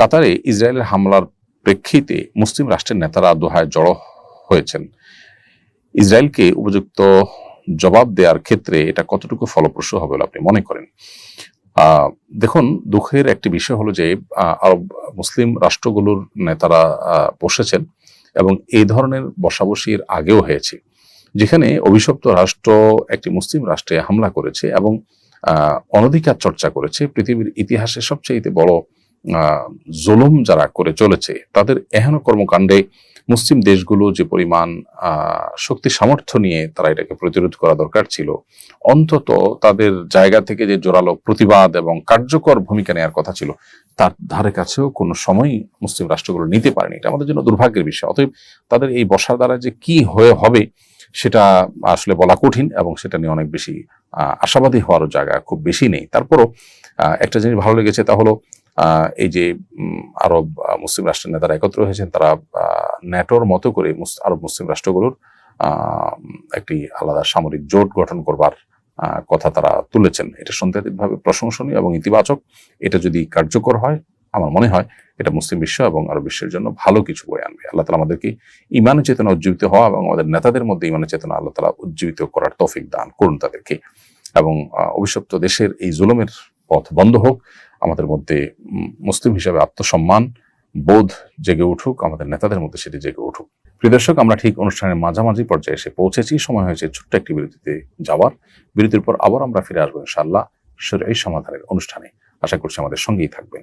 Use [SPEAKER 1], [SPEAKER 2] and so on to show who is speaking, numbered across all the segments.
[SPEAKER 1] কাতারে ইসরায়েলের হামলার প্রেক্ষিতে মুসলিম রাষ্ট্রের নেতারা দোহায় জড়ো হয়েছেন। ইসরায়েলকে উপযুক্ত জবাব দেওয়ার ক্ষেত্রে এটা কতটুকু ফলপ্রসূ হবে বলে আপনি মনে করেন? দেখুন, দুঃখের একটি বিষয় হলো যে আরব মুসলিম রাষ্ট্রগুলোর নেতারা বসেছেন এবং এই ধরনের বসাবসির আগেও হয়েছে, যেখানে অভিশপ্ত রাষ্ট্র একটি মুসলিম রাষ্ট্রে হামলা করেছে এবং অনধিকার চর্চা করেছে। পৃথিবীর ইতিহাসে সবচেয়ে বড় জুলুম যারা করে চলেছে, তাদের এহেন কর্মকাণ্ডে মুসলিম দেশগুলো যে পরিমাণ শক্তি সামর্থ্য নিয়ে তারা এটাকে প্রতিরোধ করা দরকার ছিল, অন্তত তাদের জায়গা থেকে যে জোরালো প্রতিবাদ এবং কার্যকর ভূমিকা নেওয়ার কথা ছিল, তার ধারে কাছেও কোনো সময়ই মুসলিম রাষ্ট্রগুলো নিতে পারেনি। এটা আমাদের জন্য দুর্ভাগ্যের বিষয়। অতএব তাদের এই বসার দ্বারা যে কি হয়ে হবে, সেটা আসলে বলা কঠিন এবং সেটা নিয়ে অনেক বেশি আশাবাদী হওয়ারও জায়গা খুব বেশি নেই। তারপরও একটা জিনিস ভালো লেগেছে তা হলো এই যে আরব মুসলিম রাষ্ট্রের নেতারা একত্র হয়েছেন, তারা ন্যাটোর মতো করে আরব মুসলিম রাষ্ট্রগুলোর একটি আলাদা সামরিক জোট গঠন করবার কথা তারা তুলেছেন। এটা সন্দেহাতীতভাবে প্রশংসনীয় এবং ইতিবাচক। এটা যদি কার্যকর হয়, আমার মনে হয় এটা মুসলিম বিশ্ব এবং আরব বিশ্বের জন্য ভালো কিছু বয়ে আনবে। আল্লাহ তালা আমাদেরকে ইমানের চেতনা উজ্জীবিত হওয়া এবং আমাদের নেতাদের মধ্যে ইমানের চেতনা আল্লাহ তালা উজ্জীবিত করার তৌফিক দান করুন তাদেরকে। এবং অভিশপ্ত দেশের এই জুলুমের পথ বন্ধ হোক, আমাদের মধ্যে মুসলিম হিসাবে আত্মসম্মান, বোধ জেগে উঠুক, আমাদের নেতাদের মধ্যে সেটি জেগে উঠুক। প্রিয় দর্শক, আমরা ঠিক অনুষ্ঠানের মাঝামাঝি পর্যায়ে এসে পৌঁছেছি। সময় হয়েছে ছোট্ট একটি বিরতিতে যাওয়ার। বিরতির পর আবার আমরা ফিরে আসব ইনশাআল্লাহ এই সমাধানের অনুষ্ঠানে। আশা করছি আমাদের সঙ্গেই থাকবেন।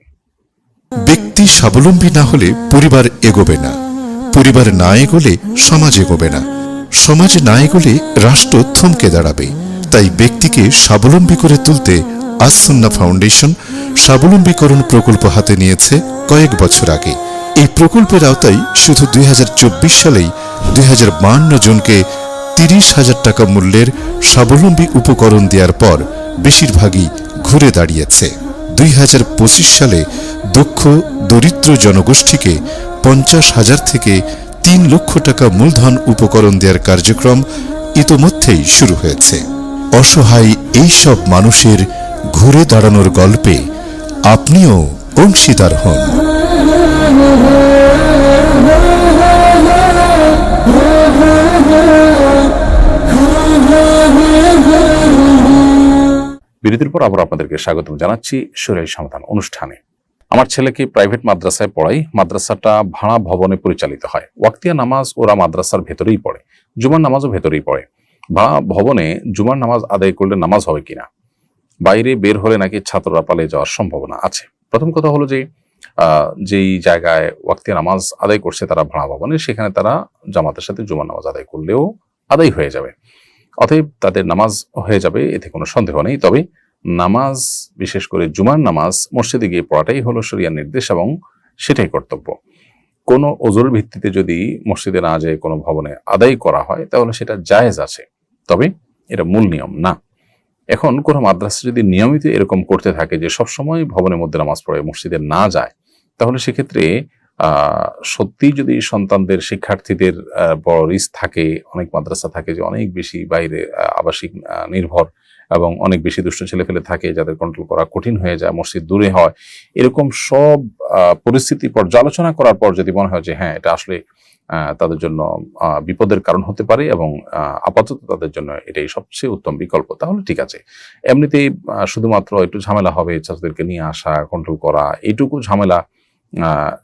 [SPEAKER 2] ব্যক্তি স্বাবলম্বী না হলে পরিবার এগোবে না। পরিবার না এগোলে সমাজ এগোবে না। সমাজ না এগোলে রাষ্ট্র থমকে দাঁড়াবে। তাই ব্যক্তিকে স্বাবলম্বী করে তুলতে আসন্না ফাউন্ডেশন স্বাবলম্বীকরণ প্রকল্প হাতে নিয়েছে কয়েক বছর আগে। এই প্রকল্পের আওতায় শুধু দুই সালেই দুই জনকে তিরিশ হাজার টাকা মূল্যের স্বাবলম্বী উপকরণ দেওয়ার পর বেশিরভাগই ঘুরে দাঁড়িয়েছে। দুই হাজার পঁচিশ সালে দক্ষ, দরিদ্র জনগোষ্ঠীকে পঞ্চাশ হাজার থেকে তিন লক্ষ টাকা মূলধন উপকরণ দেওয়ার কার্যক্রম ইতোমধ্যেই শুরু হয়েছে। অসহায় এই সব মানুষের ঘুরে দাঁড়ানোর গল্পে আপনিও অংশীদার হন।
[SPEAKER 1] বিরতির পর আবার আপনাদেরকে স্বাগতম জানাচ্ছি সুরাই সমাধান অনুষ্ঠানে। আমার ছেলেকে প্রাইভেট মাদ্রাসায় পড়াই, মাদ্রাসাটা ভাড়া ভবনে পরিচালিত হয়। ওয়াক্তিয়া নামাজ ওরা মাদ্রাসার ভেতরেই পড়ে, জুমার নামাজও ভেতরেই পড়ে। ভাড়া ভবনে জুমার নামাজ আদায় করলে নামাজ হবে কিনা? বাইরে বের হলে নাকি ছাত্ররা পালিয়ে যাওয়ার সম্ভাবনা আছে। প্রথম কথা হলো যে যেই জায়গায় ওয়াক্তি নামাজ আদায় করছে তারা ভাড়া ভবনে, সেখানে তারা জামাতের সাথে জুমার নামাজ আদায় করলেও আদায় হয়ে যাবে। অতএব তাদের নামাজ হয়ে যাবে, এতে কোনো সন্দেহ নেই। তবে নামাজ, বিশেষ করে জুমার নামাজ, মসজিদে গিয়ে পড়াটাই হলো শরিয়ার নির্দেশ এবং সেটাই কর্তব্য। কোনো ওজোর ভিত্তিতে যদি মসজিদে না যেয়ে কোনো ভবনে আদায় করা হয়, তাহলে সেটা জায়েজ আছে। তবে এটা মূল নিয়ম না। এখন কোনো মাদ্রাসা যদি নিয়মিত এরকম করতে থাকে যে সবসময় ভবনের মধ্যে নামাজ পড়ে, মসজিদে না যায়, তাহলে সেক্ষেত্রে আহ সত্যি যদি সন্তানদের, শিক্ষার্থীদের বড় রিস্ক থাকে, অনেক মাদ্রাসা থাকে যে অনেক বেশি বাইরে আবাসিক নির্ভর এবং অনেক বেশি দুষ্ট ছেলেফেলে থাকে যাদের কন্ট্রোল করা কঠিন হয়ে যায়, মসজিদ দূরে হয়, এরকম সব পরিস্থিতি পর্যালোচনা করার পর যদি মনে হয় যে হ্যাঁ এটা আসলে তাদের জন্য বিপদের কারণ হতে পারে এবং আপাতত তাদের জন্য এটাই সবচেয়ে উত্তম বিকল্প। তাহলে ঠিক আছে। এমনিতেই শুধুমাত্র একটু ঝামেলা হবে ছাত্রদেরকে নিয়ে আসা কন্ট্রোল করা, এইটুকু ঝামেলা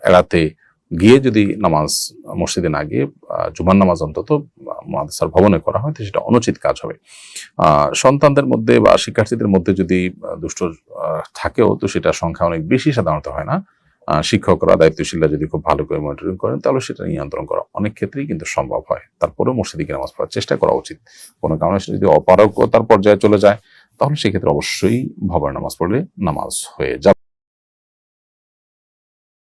[SPEAKER 1] এড়াতে গিয়ে যদি নামাজ, মসজিদে না গিয়ে জুমার নামাজ অন্তত, মাদ্রাসার ভবনে করা হয়, তো সেটা অনুচিত কাজ হবে। সন্তানদের মধ্যে বা শিক্ষার্থীদের মধ্যে যদি দুষ্ট থাকেও, তো সেটা সংখ্যা অনেক বেশি সাধারণত হয় না। শিক্ষকরা দায়িত্বশীলরা যদি খুব ভালো করে মনিটরিং করেন, তাহলে সেটা নিয়ন্ত্রণ করা অনেক ক্ষেত্রেই কিন্তু সম্ভব হয়। তারপরেও মসজিদে নামাজ পড়ার চেষ্টা করা উচিত। কোনো কারণে সেটা যদি অপারগতার পর্যায়ে চলে যায়, তাহলে সেক্ষেত্রে অবশ্যই ভবার নামাজ পড়লে নামাজ হয়ে যাবে।